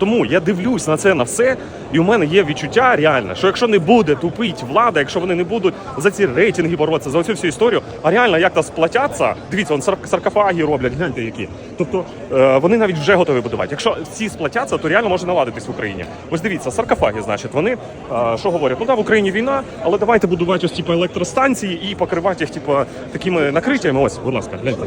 Тому я дивлюсь на це на все, і у мене є відчуття реальне, що якщо не буде тупить влада, якщо вони не будуть за ці рейтинги боротися, за цю всю історію, а реально як то сплатяться, дивіться, он сар- саркофаги роблять, гляньте які. Тобто е, вони навіть вже готові будувати. Якщо всі сплатяться, то реально може наладитись в Україні. Ось дивіться, саркофаги, значить, вони е, що говорять? Ну да, в Україні війна, але давайте будувати ось типу електростанції і покривати їх, типу, такими накриттями. Ось, будь ласка, гляньте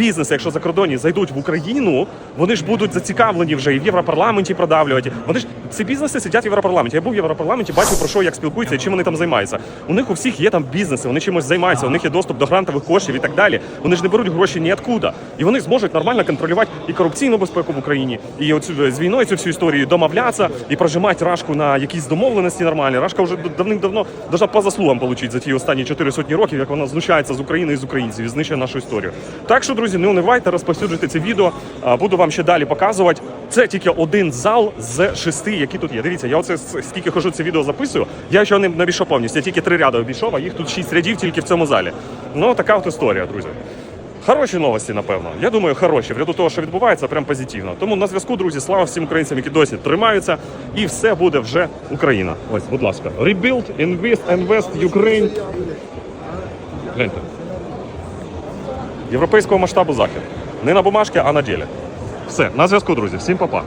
Бізнеси, якщо закордонні зайдуть в Україну, вони ж будуть зацікавлені вже і в Європарламенті продавлювати. Вони ж ці бізнеси сидять в Європарламенті. Я був в Європарламенті, бачу про що як спілкуються і чим вони там займаються. У них у всіх є там бізнеси, вони чимось займаються, у них є доступ до грантових коштів і так далі. Вони ж не беруть гроші ніоткуда. І вони зможуть нормально контролювати і корупційну безпеку в Україні, і оцю з війною цю всю історію домовлятися і прожимати рашку на якісь домовленості нормальні. Рашка вже давним-давно должна по заслугам отримати за ті останні чотири сотні років, як вона знущається з України і з українців і знищує нашу історію. Так що, друзі, не унивайте, розповсюджуйте це відео. Буду вам ще далі показувати. Це тільки один зал з шести, які тут є. Дивіться, я оце скільки хожу це відео записую. Я ще не обійшов повністю. Я тільки три ряди обійшов, а їх тут шість рядів тільки в цьому залі. Ну така от історія, друзі. Хороші новості, напевно. Я думаю, хороші. В ряду того, що відбувається, прям позитивно. Тому на зв'язку, друзі, слава всім українцям, які досі тримаються, і все буде вже Україна. Ось, будь ласка. Rebuild, invest, invest, Ukraine. Гляньте. Європейського масштабу захід. Не на бумажці, а на ділі. Все, на зв'язку, друзі. Всім па-па.